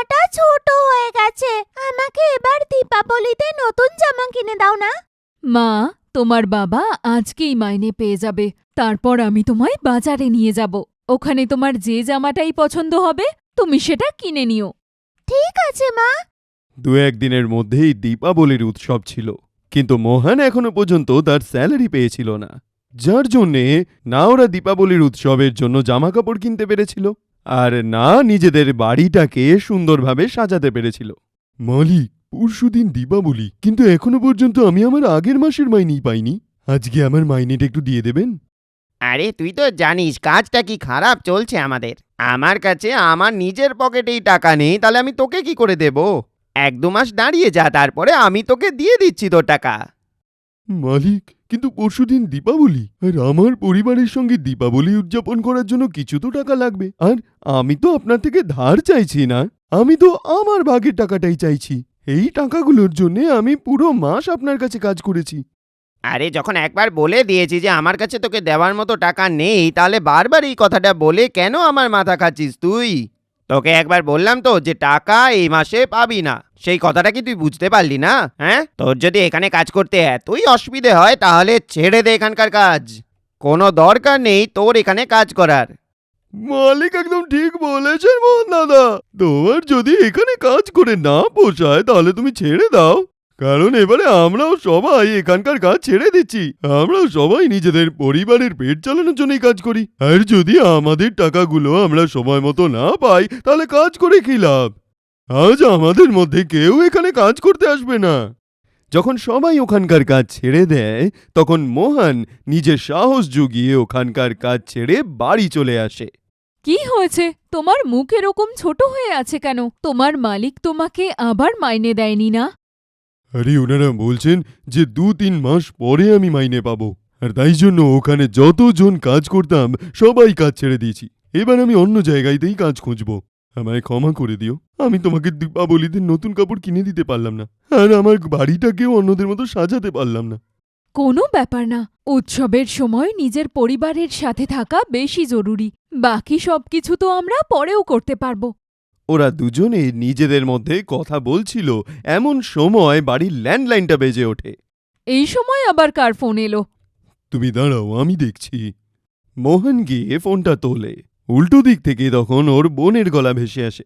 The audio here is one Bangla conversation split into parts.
জামাটা ছোট হয়ে গেছে। আমাকে এবার দীপাবলিতে নতুন জামা কিনে দাও না। মা তোমার বাবা আজকেই মাইনে পেয়ে যাবে। তারপর আমি তোমায় বাজারে নিয়ে যাব। ওখানে তোমার যে জামাটাই পছন্দ হবে তুমি সেটা কিনে নিও। ঠিক আছে মা। দু একদিনের মধ্যেই দীপাবলির উৎসব ছিল। কিন্তু মোহন এখনও পর্যন্ত তার স্যালারি পেয়েছিল না। যার জন্যে না ওরা দীপাবলির উৎসবের জন্য জামা কাপড় কিনতে পেরেছিল। আর না নিজেদের বাড়িটাকে সুন্দরভাবে সাজাতে পেরেছিল। মালিক পরশুদিন দীপাবলি কিন্তু এখনও পর্যন্ত আমি আমার আগের মাসের মাইনেই পাইনি। আজকে আমার মাইনেটা একটু দিয়ে দেবেন? আরে তুই তো জানিস কাজটা কি খারাপ চলছে আমাদের। আমার কাছে আমার নিজের পকেটেই টাকা নেই তাহলে আমি তোকে কি করে দেব? এক দু মাস দাঁড়িয়ে যা তারপরে আমি তোকে দিয়ে দিচ্ছি তোর টাকা। মালিক কিন্তু পরশুদিন দীপাবলি। আর আমার পরিবারের সঙ্গে দীপাবলি উদযাপন করার জন্য কিছু তো টাকা লাগবে। আর আমি তো আপনার থেকে ধার চাইছি না। আমি তো আমার ভাগের টাকাটাই চাইছি। এই টাকাগুলোর জন্য আমি পুরো মাস আপনার কাছে কাজ করেছি। আরে, যখন একবার বলে দিয়েছি যে আমার কাছে তোকে দেওয়ার মতো টাকা নেই, তাহলে বারবার এই কথাটা বলে কেন আমার মাথা খাচ্ছিস তুই? তোকে একবার বললাম তো যে টাকা এই মাসে পাবি না। সেই কথাটা কি তুই বুঝতে পারলি না? হ্যাঁ? তোর যদি এখানে কাজ করতে এতই অসুবিধে হয় তাহলে ছেড়ে দে এখানকার কাজ। কোনো দরকার নেই তোর এখানে কাজ করার। মালিক একদম ঠিক বলেছেন মোহন দাদা। তোমার যদি এখানে কাজ করে না পোষায় তাহলে তুমি ছেড়ে দাও। কারণ এবারে আমরাও সবাই এখানকার কাজ ছেড়ে দিচ্ছি। আমরাও সবাই নিজেদের পরিবারের পেট চালানোর জন্যই কাজ করি। আর যদি আমাদের টাকাগুলো আমরা সময় মতো না পাই, তাহলে কাজ করে কি লাভ? আজ আমাদের মধ্যে কেউ এখানে কাজ করতে আসবে না। যখন সবাই ওখানকার কাজ ছেড়ে দেয়, তখন মোহন নিজের সাহস জুগিয়ে ওখানকার কাজ ছেড়ে বাড়ি চলে আসে। কি হয়েছে? তোমার মুখ এরকম ছোট হয়ে আছে কেন? তোমার মালিক তোমাকে আবার মাইনে দেয়নি না? আরে ওনারা বলছেন যে দু তিন মাস পরে আমি মাইনে পাবো। আর তাই জন্য ওখানে যতজন কাজ করতাম, সবাই কাজ ছেড়ে দিয়েছি। এবার আমি অন্য জায়গায়তেই কাজ খুঁজবো। আমায় ক্ষমা করে দিও। আমি তোমাকে দীপাবলিতে নতুন কাপড় কিনে দিতে পারলাম না। আর আমার বাড়িটাকেও অন্যদের মতো সাজাতে পারলাম না। কোনো ব্যাপার না। উৎসবের সময় নিজের পরিবারের সাথে থাকা বেশি জরুরি। বাকি সবকিছু তো আমরা পরেও করতে পারব। ওরা দুজনে নিজেদের মধ্যে কথা বলছিল। এমন সময় বাড়ির ল্যান্ডলাইনটা বেজে ওঠে। এই সময় আবার কার ফোন এলো? তুমি দাঁড়াও আমি দেখছি। মোহন গিয়ে ফোনটা তোলে। উল্টো দিক থেকে তখন ওর বোনের গলা ভেসে আসে।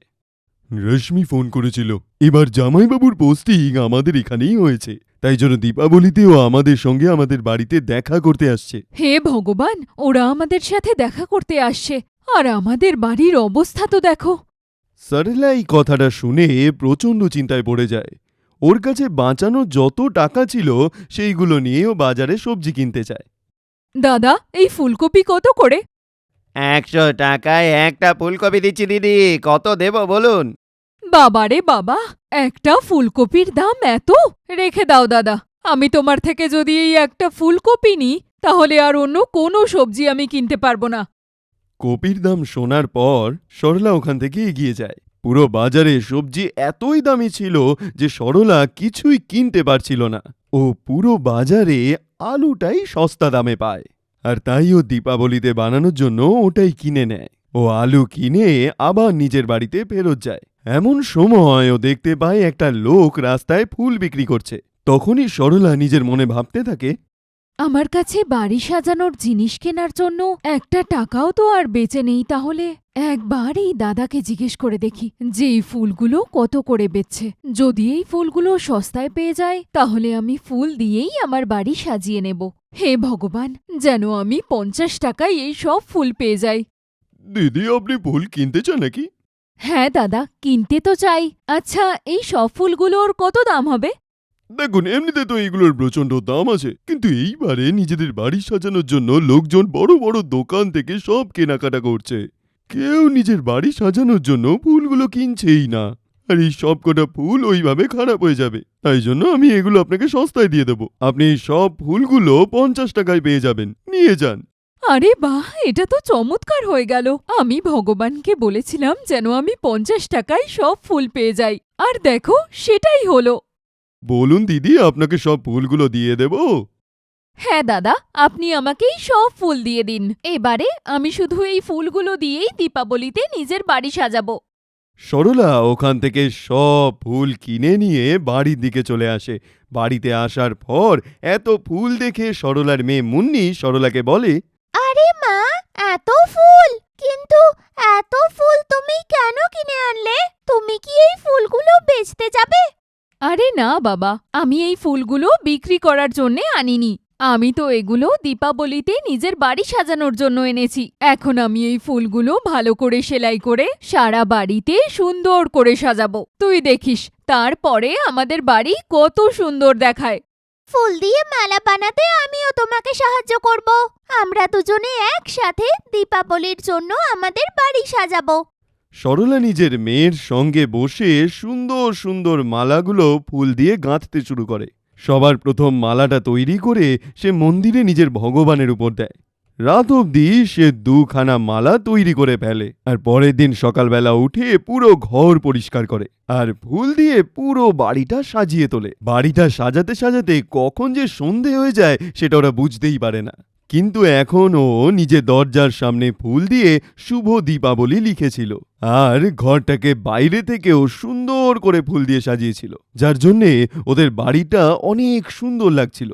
রশ্মি ফোন করেছিল। এবার জামাইবাবুর পোস্টিং আমাদের এখানেই হয়েছে। তাই জন্য দীপাবলিতেও আমাদের সঙ্গে আমাদের বাড়িতে দেখা করতে আসছে। হে ভগবান ওরা আমাদের সাথে দেখা করতে আসছে। আর আমাদের বাড়ির অবস্থা তো দেখো। সরলা এই কথাটা শুনে প্রচণ্ড চিন্তায় পড়ে যায়। ওর কাছে বাঁচানো যত টাকা ছিল সেইগুলো নিয়েও বাজারে সবজি কিনতে চায়। দাদা এই ফুলকপি কত করে? একশো টাকায় একটা ফুলকপি দিচ্ছি দিদি। কত দেব বলুন? বাবারে বাবা একটা ফুলকপির দাম এত? রেখে দাও দাদা। আমি তোমার থেকে যদি এই একটা ফুলকপি নিই তাহলে আর অন্য কোনো সবজি আমি কিনতে পারব না। কপির দাম শোনার পর সরলা ওখান থেকে এগিয়ে যায়। পুরো বাজারে সবজি এতই দামি ছিল যে সরলা কিছুই কিনতে পারছিল না। ও পুরো বাজারে আলুটাই সস্তা দামে পায়। আর তাই ও দীপাবলিতে বানানোর জন্য ওটাই কিনে নেয়। ও আলু কিনে আবার নিজের বাড়িতে ফেরত যায়। এমন সময় ও দেখতে পায় একটা লোক রাস্তায় ফুল বিক্রি করছে। তখনই সরলা নিজের মনে ভাবতে থাকে আমার কাছে বাড়ি সাজানোর জিনিস কেনার জন্য একটা টাকাও তো আর বেঁচে নেই তাহলে। একবার এই দাদাকে জিজ্ঞেস করে দেখি যে এই ফুলগুলো কত করে বেচছে। যদি এই ফুলগুলো সস্তায় পেয়ে যায় তাহলে আমি ফুল দিয়েই আমার বাড়ি সাজিয়ে নেব। হে ভগবান যেন আমি পঞ্চাশ টাকায় এই সব ফুল পেয়ে যাই। দিদি আপনি ফুল কিনতে চান নাকি? হ্যাঁ দাদা কিনতে তো চাই। আচ্ছা এই সব ফুলগুলোর কত দাম হবে? দেখুন, এমনিতে তো এইগুলোর প্রচণ্ড দাম আছে, কিন্তু এইবারে নিজেদের বাড়ি সাজানোর জন্য লোকজন বড় বড় দোকান থেকে সব কেনাকাটা করছে। কেউ নিজের বাড়ি সাজানোর জন্য ফুলগুলো কিনছেই না, আর এই সব কটা ফুল ওইভাবে খারাপ হয়ে যাবে। তাই জন্য আমি এগুলো আপনাকে সস্তায় দিয়ে দেবো। আপনি এই সব ফুলগুলো পঞ্চাশ টাকায় পেয়ে যাবেন। নিয়ে যান। আরে বাহ, এটা তো চমৎকার হয়ে গেল। আমি ভগবানকে বলেছিলাম যেন আমি পঞ্চাশ টাকায় সব ফুল পেয়ে যাই। আর দেখো, সেটাই হলো। বলুন দিদি আপনাকে সব ফুলগুলো দিয়ে দেব। হ্যাঁ দাদা আপনি আমাকেই সব ফুল দিয়ে দিন। এবারে আমি শুধু এই ফুলগুলো দিয়েই দীপাবলিতে নিজের বাড়ি সাজাবো। সরলা ওখান থেকে সব ফুল কিনে নিয়ে বাড়ির দিকে চলে আসে। বাড়িতে আসার পর এত ফুল দেখে সরলার মেয়ে মুন্নি সরলাকে বলে আরে মা এত ফুল! কিন্তু এত ফুল তুমি কেন কিনে আনলে? তুমি কি এই ফুলগুলো বেচতে যাবে? আরে না, বাবা। আমি এই ফুলগুলো বিক্রি করার জন্যে আনিনি। আমি তো এগুলো দীপাবলিতে নিজের বাড়ি সাজানোর জন্য এনেছি। এখন আমি এই ফুলগুলো ভালো করে সেলাই করে সারা বাড়িতে সুন্দর করে সাজাবো। তুই দেখিস, তারপরে আমাদের বাড়ি কত সুন্দর দেখায়। ফুল দিয়ে মালা বানাতে আমিও তোমাকে সাহায্য করব। আমরা দুজনে একসাথে দীপাবলির জন্য আমাদের বাড়ি সাজাবো। সরলা নিজের মেয়ের সঙ্গে বসে সুন্দর সুন্দর মালাগুলো ফুল দিয়ে গাঁথতে শুরু করে। সবার প্রথম মালাটা তৈরি করে সে মন্দিরে নিজের ভগবানের উপর দেয়। রাত অবধি সে দুখানা মালা তৈরি করে ফেলে আর পরের দিন সকালবেলা উঠে পুরো ঘর পরিষ্কার করে আর ফুল দিয়ে পুরো বাড়িটা সাজিয়ে তোলে। বাড়িটা সাজাতে সাজাতে কখন যে সন্ধে হয়ে যায় সেটা ওরা বুঝতেই পারে না। কিন্তু এখন ও নিজের দরজার সামনে ফুল দিয়ে শুভ দীপাবলি লিখেছিল। আর ঘরটাকে বাইরে থেকেও সুন্দর করে ফুল দিয়ে সাজিয়েছিল যার জন্যে ওদের বাড়িটা অনেক সুন্দর লাগছিল।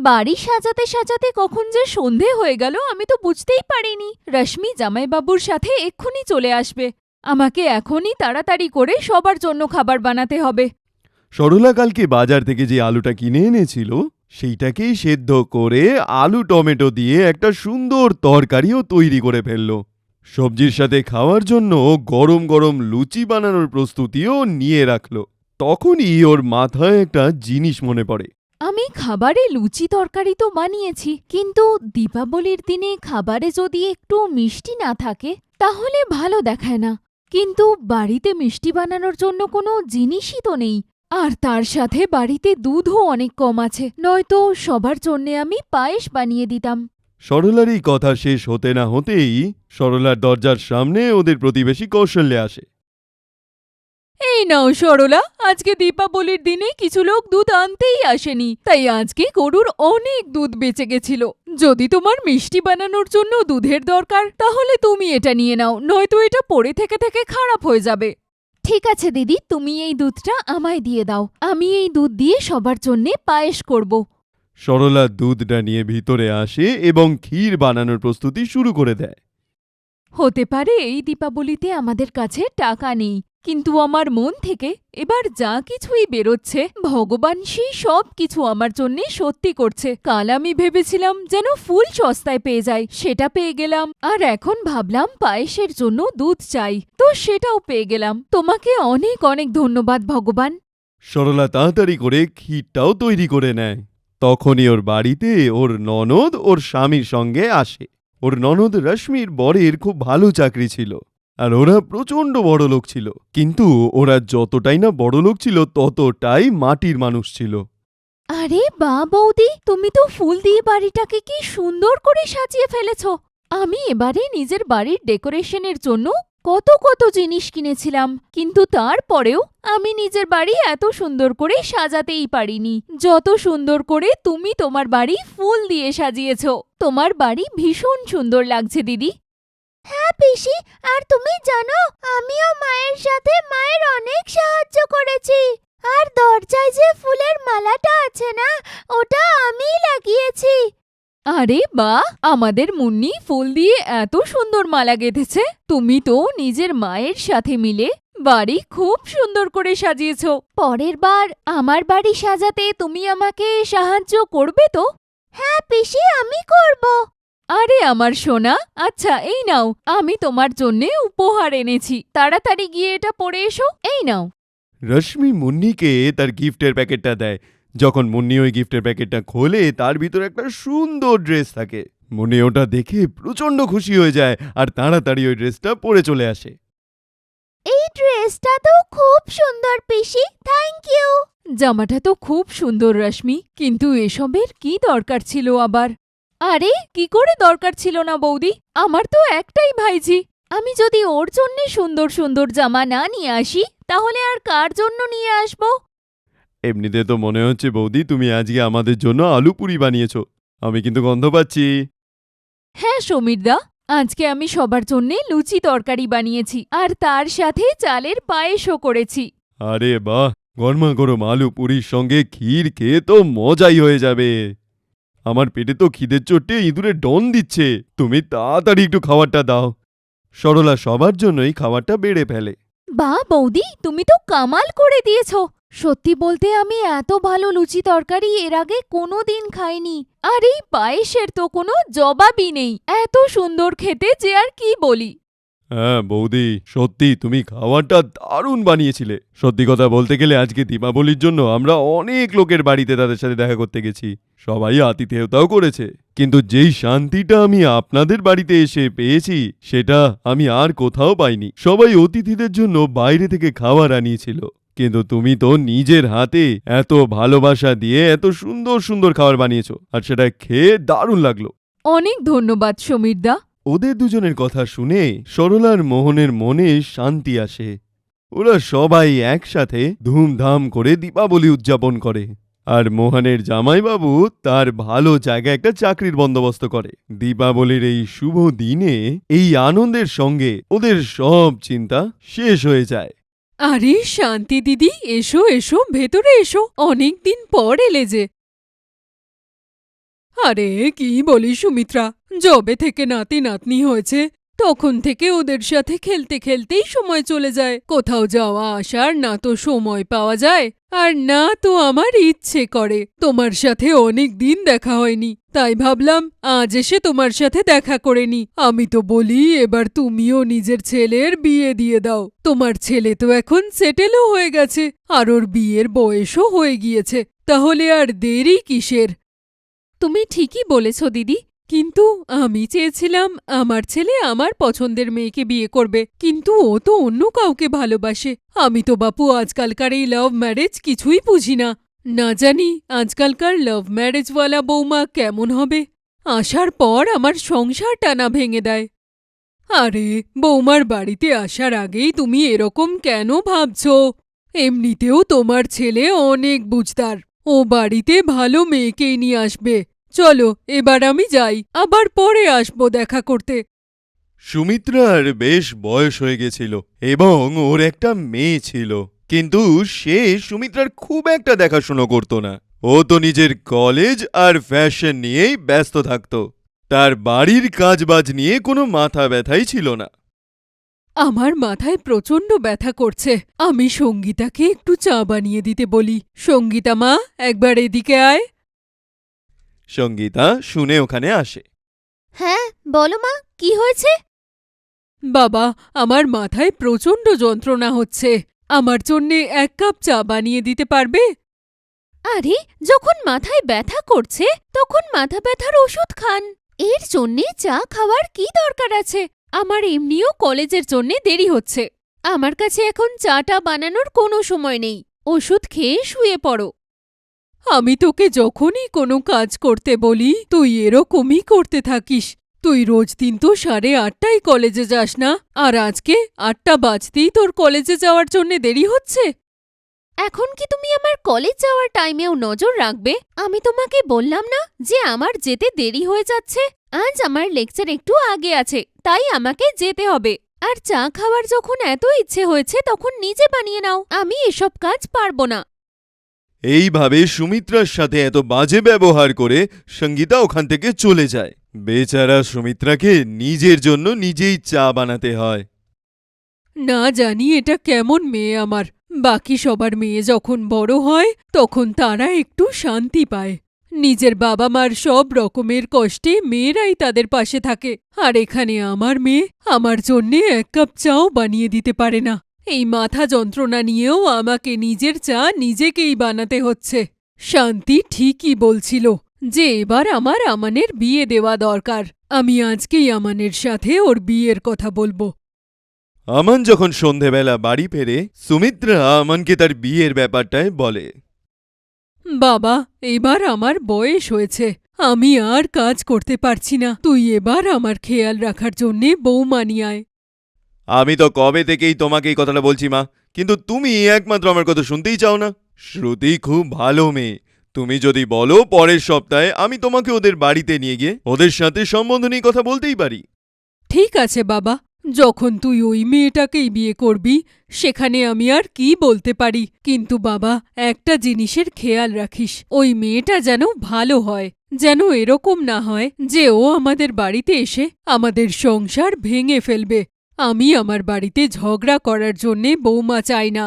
বাড়ি সাজাতে সাজাতে কখন যে সন্ধে হয়ে গেল আমি তো বুঝতেই পারিনি। রশ্মি জামাইবাবুর সাথে এক্ষুনি চলে আসবে। আমাকে এখনই তাড়াতাড়ি করে সবার জন্য খাবার বানাতে হবে। সরলা কালকে বাজার থেকে যে আলুটা কিনে এনেছিল সেইটাকেই সেদ্ধ করে আলু, টমেটো দিয়ে একটা সুন্দর তরকারিও তৈরি করে ফেলল। সবজির সাথে খাওয়ার জন্য গরম গরম লুচি বানানোর প্রস্তুতিও নিয়ে রাখল। তখনই ওর মাথায় একটা জিনিস মনে পড়ে। আমি খাবারে লুচি তরকারি তো বানিয়েছি, কিন্তু দীপাবলির দিনে খাবারে যদি একটু মিষ্টি না থাকে, তাহলে ভালো দেখায় না। কিন্তু বাড়িতে মিষ্টি বানানোর জন্য কোনো জিনিসই তো নেই। আর তার সাথে বাড়িতে দুধও অনেক কম আছে নয়তো সবার জন্যে আমি পায়েস বানিয়ে দিতাম। সরলার এই কথা শেষ হতে না হতেই সরলার দরজার সামনে ওদের প্রতিবেশী কৌশল্যে আসে। এই নাও সরলা আজকে দীপাবলির দিনে কিছু লোক দুধ আনতেই আসেনি তাই আজকে গরুর অনেক দুধ বেঁচে গেছিল। যদি তোমার মিষ্টি বানানোর জন্য দুধের দরকার তাহলে তুমি এটা নিয়ে নাও নয়তো এটা পড়ে থেকে থেকে খারাপ হয়ে যাবে। ঠিক আছে দিদি তুমি এই দুধটা আমায় দিয়ে দাও। আমি এই দুধ দিয়ে সবার জন্যে পায়েস করব। সরলা দুধটা নিয়ে ভিতরে আসে এবং ক্ষীর বানানোর প্রস্তুতি শুরু করে দেয়। হতে পারে এই দীপাবলিতে আমাদের কাছে টাকা নেই। কিন্তু আমার মন থেকে এবার যা কিছুই বেরোচ্ছে, ভগবান সেই সব কিছু আমার জন্যে সত্যি করছে। কাল আমি ভেবেছিলাম যেন ফুল সস্তায় পেয়ে যাই, সেটা পেয়ে গেলাম। আর এখন ভাবলাম পায়েসের জন্য দুধ চাই, তো সেটাও পেয়ে গেলাম। তোমাকে অনেক অনেক ধন্যবাদ, ভগবান। সরলা তাড়াতাড়ি করে ক্ষীরটাও তৈরি করে নেয়। তখনই ওর বাড়িতে ওর ননদ ওর স্বামীর সঙ্গে আসে। ওর ননদ রশ্মির বরের খুব ভালো চাকরি ছিল। আর ওরা প্রচণ্ড বড় লোক ছিল। কিন্তু ওরা যতটাই না বড় লোক ছিল, ততটাই মাটির মানুষ ছিল। আরে বা বৌদি, তুমি তো ফুল দিয়ে বাড়িটাকে কি সুন্দর করে সাজিয়ে ফেলেছ। আমি এবারে নিজের বাড়ির ডেকোরেশনের জন্য কত কত জিনিস কিনেছিলাম, কিন্তু তারপরেও আমি নিজের বাড়ি এত সুন্দর করে সাজাতেই পারিনি। যত সুন্দর করে তুমি তোমার বাড়ি ফুল দিয়ে সাজিয়েছ, তোমার বাড়ি ভীষণ সুন্দর লাগছে দিদি। হ্যাঁ পিসি। আর তুমি জানো আমিও মায়ের সাথে মায়ের অনেক সাহায্য করেছি। আর দরজায় যে ফুলের মালাটা আছে না ওটা আমিই লাগিয়েছি। আরে বা আমাদের মুন্নি ফুল দিয়ে এত সুন্দর মালা গেঁথেছে। তুমি তো নিজের মায়ের সাথে মিলে বাড়ি খুব সুন্দর করে সাজিয়েছ। পরের বার আমার বাড়ি সাজাতে তুমি আমাকে সাহায্য করবে তো? হ্যাঁ পিসি আমি করব। আরে আমার সোনা আচ্ছা এই নাও আমি তোমার জন্যে উপহার এনেছি। তাড়াতাড়ি গিয়ে এটা পরে এসো এই নাও। রশ্মি মুন্নিকে তার গিফটের প্যাকেটটা দেয়। যখন মুন্নি ওই গিফটের প্যাকেটটা খোলে তার ভিতরে একটা সুন্দর ড্রেস থাকে। মুন্নি ওটা দেখে প্রচণ্ড খুশি হয়ে যায় আর তাড়াতাড়ি ওই ড্রেসটা পরে চলে আসে। এই ড্রেসটা তো খুব সুন্দর পিসি। থ্যাংক ইউ জামাটা তো খুব সুন্দর রশ্মি। কিন্তু এসবের কি দরকার ছিল আবার? আরে কি করে দরকার ছিল না বৌদি? আমার তো একটাই ভাইজি আমি যদি ওর জন্যে সুন্দর সুন্দর জামা না নিয়ে আসি তাহলে আর কার জন্য নিয়ে আসব? এমনিতে তো মনে হচ্ছে বৌদি তুমি আজকে আমাদের জন্য আলু পুরি বানিয়েছো। আমি কিন্তু গন্ধ পাচ্ছি। হ্যাঁ সমীরদা আজকে আমি সবার জন্যে লুচি তরকারি বানিয়েছি আর তার সাথে চালের পায়েসও করেছি। আরে বাহ! গরমা গরম আলু পুরির সঙ্গে ক্ষীর খেয়ে তো মজাই হয়ে যাবে। আমার পেটে তো খিদের চোটে ইঁদুরে ডন দিচ্ছে। তুমি তাড়াতাড়ি একটু খাবারটা দাও। সরলা সবার জন্যই খাবারটা বেড়ে ফেলে। বা বৌদি, তুমি তো কামাল করে দিয়েছ। সত্যি বলতে আমি এত ভালো লুচি তরকারি এর আগে কোনো দিন খাইনি। আর এই পায়েসের তো কোনো জবাবই নেই। এত সুন্দর খেতে যে আর কি বলি। হ্যাঁ বৌদি, সত্যি তুমি খাবারটা দারুণ বানিয়েছিলে। সত্যি কথা বলতে গেলে আজকে দীপাবলির জন্য আমরা অনেক লোকের বাড়িতে তাদের সাথে দেখা করতে গেছি। সবাই আতিথেয়তাও করেছে। কিন্তু যেই শান্তিটা আমি আপনাদের বাড়িতে এসে পেয়েছি, সেটা আমি আর কোথাও পাইনি। সবাই অতিথিদের জন্য বাইরে থেকে খাবার আনিয়েছিল। কিন্তু তুমি তো নিজের হাতে এত ভালোবাসা দিয়ে এত সুন্দর সুন্দর খাবার বানিয়েছো, আর সেটা খেয়ে দারুণ লাগল। অনেক ধন্যবাদ সমীরদা ওদের দুজনের কথা শুনে সরলার মোহনের মনে শান্তি আসে। ওরা সবাই একসাথে ধুমধাম করে দীপাবলি উদযাপন করে। আর মোহনের জামাইবাবু তার ভালো জায়গায় একটা চাকরির বন্দোবস্ত করে। দীপাবলির এই শুভ দিনে এই আনন্দের সঙ্গে ওদের সব চিন্তা শেষ হয়ে যায়। আরে শান্তি দিদি, এসো এসো, ভেতরে এসো। অনেক দিন পর এলে যে। আরে, কি বলি সুমিত্রা? জবে থেকে নাতি নাতনি হয়েছে, তখন থেকে ওদের সাথে খেলতে খেলতেই সময় চলে যায়। কোথাও যাওয়া আসার না তো সময় পাওয়া যায়, আর না তো আমার ইচ্ছে করে। তোমার সাথে অনেক দিন দেখা হয়নি, তাই ভাবলাম আজ এসে তোমার সাথে দেখা করে নি। আমি তো বলি, এবার তুমিও নিজের ছেলের বিয়ে দিয়ে দাও। তোমার ছেলে তো এখন সেটেলও হয়ে গেছে, আর ওর বিয়ের বয়সও হয়ে গিয়েছে। তাহলে আর দেরি কিসের? তুমি ঠিকই বলেছ, দিদি। কিন্তু আমি চেয়েছিলাম আমার ছেলে আমার পছন্দের মেয়েকে বিয়ে করবে, কিন্তু ও তো অন্য কাউকে ভালোবাসে। আমি তো বাপু, আজকালকার এই লাভ ম্যারেজ কিছুই বুঝি না। না জানি আজকালকার লাভ ম্যারেজওয়ালা বৌমা কেমন হবে। আসার পর আমার সংসার টানা ভেঙে দেয়। আরে, বৌমার বাড়িতে আসার আগেই তুমি এরকম কেন ভাবছ? এমনিতেও তোমার ছেলে অনেক বুঝতার ও বাড়িতে ভালো মেয়েকেই নিয়ে আসবে। চলো, এবার আমি যাই। আবার পরে আসব দেখা করতে। সুমিত্রার বেশ বয়স হয়ে গেছিল এবং ওর একটা মেয়ে ছিল। কিন্তু সে সুমিত্রার খুব একটা দেখাশুনো করত না। ও তো নিজের কলেজ আর ফ্যাশন নিয়েই ব্যস্ত থাকত। তার বাড়ির কাজবাজ নিয়ে কোনো মাথা ব্যথাই ছিল না। আমার মাথায় প্রচণ্ড ব্যথা করছে। আমি সঙ্গীতাকে একটু চা বানিয়ে দিতে বলি। সঙ্গীতা মা একবার এদিকে আয়। সঙ্গীতা শুনে ওখানে আসে। হ্যাঁ বলো মা কি হয়েছে? বাবা আমার মাথায় প্রচণ্ড যন্ত্রণা হচ্ছে। আমার জন্যে এক কাপ চা বানিয়ে দিতে পারবে? আরে যখন মাথায় ব্যথা করছে তখন মাথা ব্যথার ওষুধ খান। এর জন্যে চা খাওয়ার কি দরকার আছে? আমার এমনিও কলেজের জন্যে দেরি হচ্ছে। আমার কাছে এখন চাটা বানানোর কোনো সময় নেই। ওষুধ খেয়ে শুয়ে পড়ো। আমি তোকে যখনই কোনো কাজ করতে বলি, তুই এরকমই করতে থাকিস। তুই রোজ দিন তো সাড়ে আটটায় কলেজে যাস না, আর আজকে আটটা বাজতেই তোর কলেজে যাওয়ার জন্য দেরি হচ্ছে? এখন কি তুমি আমার কলেজ যাওয়ার টাইমেও নজর রাখবে? আমি তোমাকে বললাম না যে আমার যেতে দেরি হয়ে যাচ্ছে? আজ আমার লেকচার একটু আগে আছে তাই আমাকে যেতে হবে। আর চা খাওয়ার যখন এত ইচ্ছে হয়েছে তখন নিজে বানিয়ে নাও আমি এসব কাজ পারব না। এইভাবে সুমিত্রার সাথে এত বাজে ব্যবহার করে সঙ্গীতা ওখান থেকে চলে যায়। বেচারা সুমিত্রাকে নিজের জন্য নিজেই চা বানাতে হয়। না জানি এটা কেমন মেয়ে আমার। বাকি সবার মেয়ে যখন বড় হয়, তখন তারা একটু শান্তি পায়। নিজের বাবা মার সব রকমের কষ্টে মেয়েরাই তাদের পাশে থাকে। আর এখানে আমার মেয়ে আমার জন্যে এক কাপ চাও বানিয়ে দিতে পারে না। এই মাথা যন্ত্রণা নিয়েও আমাকে নিজের চা নিজেকেই বানাতে হচ্ছে। শান্তি ঠিকই বলছিল যে এবার আমার আমানের বিয়ে দেওয়া দরকার। আমি আজকেই আমানের সাথে ওর বিয়ের কথা বলব। আমান যখন সন্ধেবেলা বাড়ি ফেরে সুমিত্রা আমানকে তার বিয়ের ব্যাপারটায় বলে। বাবা এবার আমার বয়স হয়েছে। আমি আর কাজ করতে পারছি না। তুই এবার আমার খেয়াল রাখার জন্যে নিয়ে আয়। আমি তো কবে থেকেই তোমাকে এই কথাটা বলছি মা। কিন্তু তুমি একমাত্র আমার কথা শুনতেই চাও না। শ্রুতি খুব ভালো মেয়ে। তুমি যদি বলো পরের সপ্তাহে আমি তোমাকে ওদের বাড়িতে নিয়ে গিয়ে ওদের সাথে সম্বন্ধ নিয়ে কথা বলতেই পারি। ঠিক আছে বাবা। যখন তুই ওই মেয়েটাকেই বিয়ে করবি, সেখানে আমি আর কি বলতে পারি? কিন্তু বাবা, একটা জিনিসের খেয়াল রাখিস, ওই মেয়েটা যেন ভালো হয়, যেন এরকম না হয় যে ও আমাদের বাড়িতে এসে আমাদের সংসার ভেঙে ফেলবে। আমি আমার বাড়িতে ঝগড়া করার জন্যে বৌমা চাই না।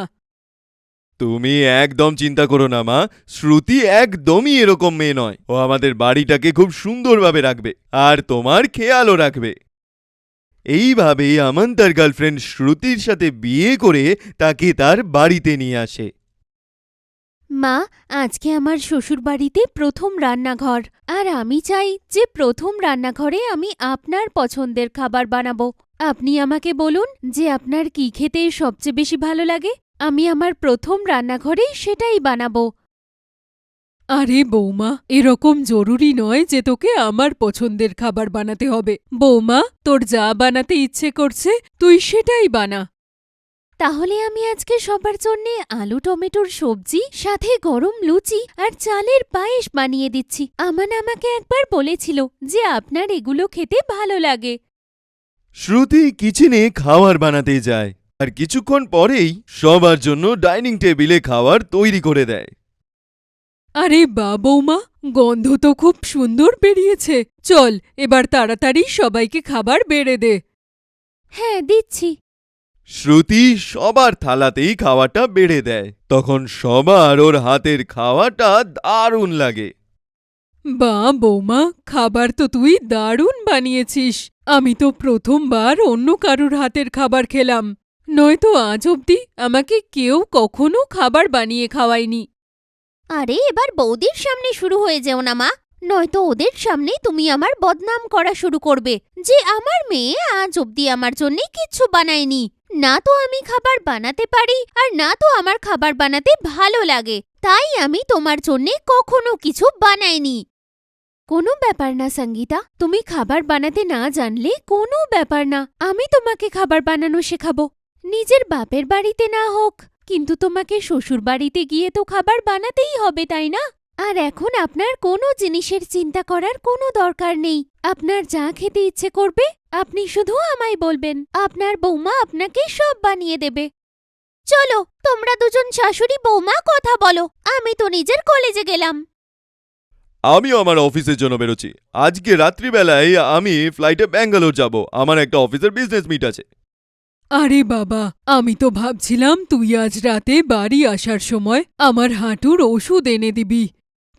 তুমি একদম চিন্তা করো না, মা। শ্রুতি একদমই এরকম মেয়ে নয়। ও আমাদের বাড়িটাকে খুব সুন্দরভাবে রাখবে, আর তোমার খেয়ালও রাখবে। এইভাবেই আমান তার গার্লফ্রেন্ড শ্রুতির সাথে বিয়ে করে তাকে তার বাড়িতে নিয়ে আসে। মা, আজকে আমার শ্বশুর বাড়িতে প্রথম রান্নাঘর। আর আমি চাই যে প্রথম রান্নাঘরে আমি আপনার পছন্দের খাবার বানাবো। আপনি আমাকে বলুন যে আপনার কি খেতে সবচেয়ে বেশি ভালো লাগে? আমি আমার প্রথম রান্নাঘরেই সেটাই বানাবো। আরে বৌমা এরকম জরুরি নয় যে তোকে আমার পছন্দের খাবার বানাতে হবে। বৌমা তোর যা বানাতে ইচ্ছে করছে তুই সেটাই বানা। তাহলে আমি আজকে সবার জন্য আলু টমেটোর সবজি সাথে গরম লুচি আর চালের পায়েস বানিয়ে দিচ্ছি। আমান আমাকে একবার বলেছিল যে আপনার এগুলো খেতে ভালো লাগে। শ্রুতি কিচেনে খাবার বানাতে যায় আর কিছুক্ষণ পরেই সবার জন্য ডাইনিং টেবিলে খাবার তৈরি করে দেয়। আরে বা বৌমা গন্ধ তো খুব সুন্দর বেরিয়েছে। চল এবার তাড়াতাড়ি সবাইকে খাবার বেড়ে দে। হ্যাঁ দিচ্ছি। শ্রুতি সবার থালাতেই খাওয়াটা বেড়ে দেয়। তখন সবার ওর হাতের খাওয়াটা দারুণ লাগে। বা বৌমা খাবার তো তুই দারুণ বানিয়েছিস। আমি তো প্রথমবার অন্য কারুর হাতের খাবার খেলাম। নয়তো আজ অবধি আমাকে কেউ কখনো খাবার বানিয়ে খাওয়ায়নি। আরে, এবার বৌদির সামনে শুরু হয়ে যেও না, মা। নয়তো ওদের সামনেই তুমি আমার বদনাম করা শুরু করবে। যে আমার মেয়ে আজ অব্দি আমার জন্য কিচ্ছু বানায়নি। না তো আমি খাবার বানাতে পারি, আর না তো আমার খাবার বানাতে ভালো লাগে। তাই আমি তোমার জন্যে কখনো কিছু বানাইনি কোনো ব্যাপার না, সঙ্গীতা। তুমি খাবার বানাতে না জানলে কোনো ব্যাপার না। আমি তোমাকে খাবার বানানো শেখাবো। নিজের বাপের বাড়িতে না হোক কিন্তু তোমাকে শ্বশুর বাড়িতে গিয়ে তো খাবার বানাতেই হবে, তাই না? আর এখন আপনার কোনো জিনিসের চিন্তা করার কোনো দরকার নেই। আপনার যা খেতে ইচ্ছে করবে, আপনি শুধু আমায় বলবেন। আপনার বৌমা আপনাকে সব বানিয়ে দেবে। চলো, তোমরা দুজন শাশুড়ি বৌমা কথা বলো। আমি তো নিজের কলেজে গেলাম। আমিও আমার অফিসের জন্য বেরোচ্ছি। আজকে রাত্রিবেলায় আমি ফ্লাইটে ব্যাঙ্গালোর যাব। আমার একটা অফিসের বিজনেস মিট আছে। আরে বাবা, আমি তো ভাবছিলাম তুই আজ রাতে বাড়ি আসার সময় আমার হাঁটুর ওষুধ এনে দিবি।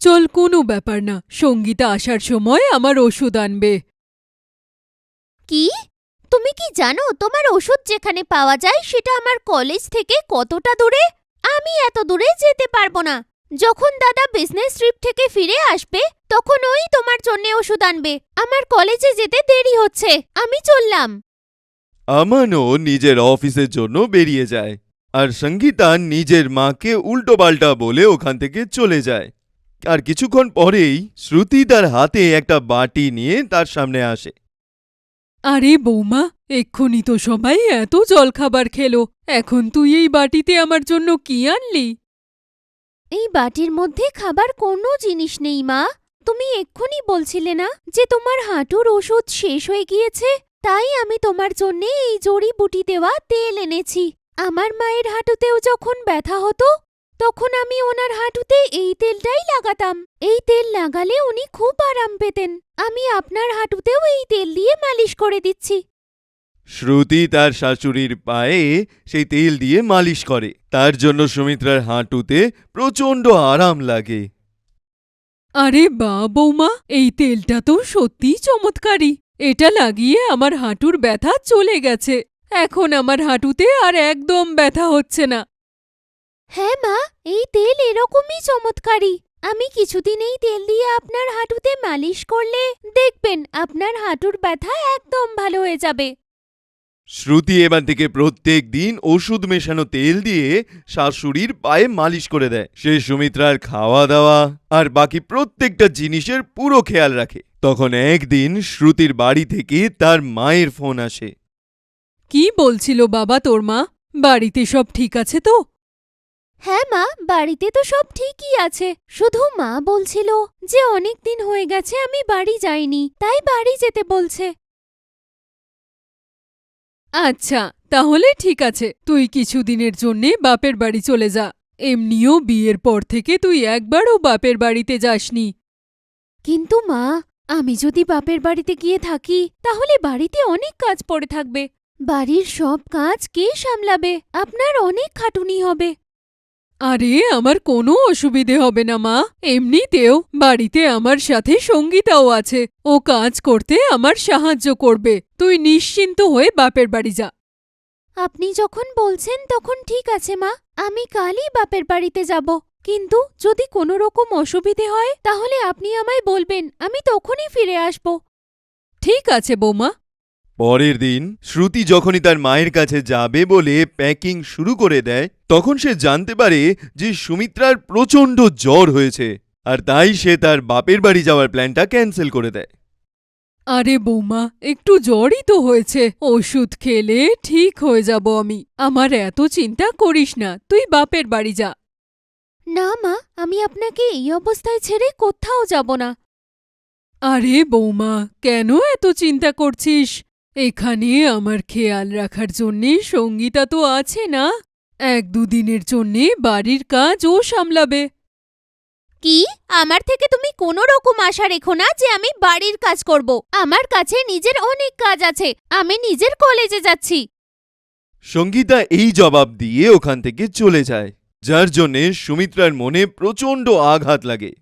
চল কোনো ব্যাপার না, সঙ্গীতা আসার সময় আমার ওষুধ আনবে। কি? তুমি কি জানো তোমার ওষুধ যেখানে পাওয়া যায় সেটা আমার কলেজ থেকে কতটা দূরে? আমি এত দূরে যেতে পারব না। যখন দাদা বিজনেস ট্রিপ থেকে ফিরে আসবে, তখন ওই তোমার জন্য ওষুধ আনবে। আমার কলেজে যেতে দেরি হচ্ছে। আমি চললাম। আমানও নিজের অফিসের জন্য বেরিয়ে যায় আর সঙ্গীতা নিজের মাকে উল্টোপাল্টা বলে ওখান থেকে চলে যায়। আর কিছুক্ষণ পরেই শ্রুতি তার হাতে একটা বাটি নিয়ে তার সামনে আসে। আরে বৌমা এক্ষুনি তো সবাই এত জলখাবার খেলো এখন তুই এই বাটিতে আমার জন্য কি আনলি? এই বাটির মধ্যে খাবার কোনো জিনিস নেই মা। তুমি এক্ষুনি বলছিলে না যে তোমার হাঁটুর ওষুধ শেষ হয়ে গিয়েছে? তাই আমি তোমার জন্যে এই জড়িবুটি দেওয়া তেল এনেছি। আমার মায়ের হাঁটুতেও যখন ব্যথা হতো তখন আমি ওনার হাঁটুতে এই তেলটাই লাগাতাম। এই তেল লাগালে উনি খুব আরাম পেতেন। আমি আপনার হাঁটুতেও এই তেল দিয়ে মালিশ করে দিচ্ছি। শ্রুতি তার শাশুড়ির পায়ে সেই তেল দিয়ে মালিশ করে। তার জন্য সুমিত্রার হাঁটুতে প্রচণ্ড আরাম লাগে। আরে বা বৌমা এই তেলটা তো সত্যিই চমৎকারী। এটা লাগিয়ে আমার হাঁটুর ব্যথা চলে গেছে। এখন আমার হাঁটুতে আর একদম ব্যথা হচ্ছে না। হ্যাঁ মা এই তেল এরকমই চমৎকারী। আমি কিছুদিন এই তেল দিয়ে আপনার হাঁটুতে মালিশ করলে দেখবেন আপনার হাঁটুর ব্যথা একদম ভালো হয়ে যাবে। শ্রুতি এবার থেকে প্রত্যেক দিন ওষুধ মেশানো তেল দিয়ে শাশুড়ির পায়ে মালিশ করে দেয়। সে সুমিত্রার খাওয়া দাওয়া আর বাকি প্রত্যেকটা জিনিসের পুরো খেয়াল রাখে। তখন একদিন শ্রুতির বাড়ি থেকে তার মায়ের ফোন আসে। কি বলছিল বাবা তোর মা? বাড়িতে সব ঠিক আছে তো? হ্যাঁ মা বাড়িতে তো সব ঠিকই আছে। শুধু মা বলছিল যে অনেক দিন হয়ে গেছে আমি বাড়ি যাইনি তাই বাড়ি যেতে বলছে। আচ্ছা তাহলে ঠিক আছে। তুই কিছুদিনের জন্যে বাপের বাড়ি চলে যা। এমনিও বিয়ের পর থেকে তুই একবারও বাপের বাড়িতে যাসনি। কিন্তু মা আমি যদি বাপের বাড়িতে গিয়ে থাকি তাহলে বাড়িতে অনেক কাজ পড়ে থাকবে। বাড়ির সব কাজ কে সামলাবে? আপনার অনেক খাটুনি হবে। আরে আমার কোনো অসুবিধে হবে না মা। এমনিতেও বাড়িতে আমার সাথে সঙ্গীতাও আছে। ও কাজ করতে আমার সাহায্য করবে। তুই নিশ্চিন্ত হয়ে বাপের বাড়ি যা। আপনি যখন বলছেন তখন ঠিক আছে মা। আমি কালই বাপের বাড়িতে যাব। কিন্তু যদি কোনো রকম অসুবিধে হয় তাহলে আপনি আমায় বলবেন আমি তখনই ফিরে আসব। ঠিক আছে বৌমা। পরের দিন শ্রুতি যখনই তার মায়ের কাছে যাবে বলে প্যাকিং শুরু করে দেয় তখন সে জানতে পারে যে সুমিত্রার প্রচণ্ড জ্বর হয়েছে আর তাই সে তার বাপের বাড়ি যাওয়ার প্ল্যানটা ক্যান্সেল করে দেয়। আরে বৌমা একটু জ্বরই তো হয়েছে। ওষুধ খেলে ঠিক হয়ে যাব আমি। আমার এত চিন্তা করিস না তুই বাপের বাড়ি যা। না মা আমি আপনাকে এই অবস্থায় ছেড়ে কোথাও যাব না। আরে বৌমা কেন এত চিন্তা করছিস? এখানে আমার খেয়াল রাখার জন্যে সঙ্গীতা তো আছে না। এক দুদিনের জন্যে বাড়ির কাজ ও সামলাবে। কি? আমার থেকে তুমি কোনো রকম আশা রেখো না যে আমি বাড়ির কাজ করব। আমার কাছে নিজের অনেক কাজ আছে আমি নিজের কলেজে যাচ্ছি। সঙ্গীতা এই জবাব দিয়ে ওখান থেকে চলে যায়। যার জন্যে সুমিত্রার মনে প্রচণ্ড আঘাত লাগে।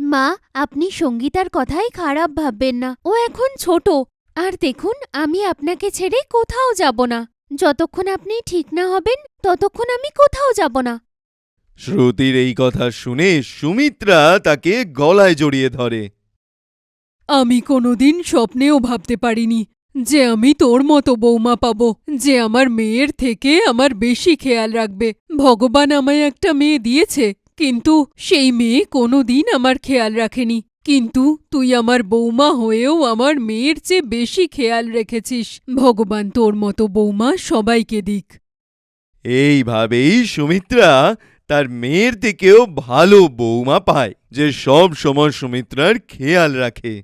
মা আপনি সঙ্গীতার কথাই খারাপ ভাববেন না। ও এখন ছোট। আর দেখুন আমি আপনাকে ছেড়ে কোথাও যাব না। যতক্ষণ আপনি ঠিক না হবেন ততক্ষণ আমি কোথাও যাব না। শ্রুতির এই কথা শুনে সুমিত্রা তাকে গলায় জড়িয়ে ধরে। আমি কোনোদিন স্বপ্নেও ভাবতে পারিনি যে আমি তোর মতো বৌমা পাব, যে আমার মেয়ের থেকে আমার বেশি খেয়াল রাখবে। ভগবান আমায় একটা মেয়ে দিয়েছে, কিন্তু সেই মেয়ে কোনোদিন আমার খেয়াল রাখেনি। কিন্তু তুই আমার বৌমা হয়েও আমার মেয়ের চেয়ে বেশি খেয়াল রেখেছিস। ভগবান তোর মতো বৌমা সবাইকে দিক। এইভাবেই সুমিত্রা তার মেয়ের থেকেও ভালো বৌমা পায়, যে সব সময় সুমিত্রার খেয়াল রাখে।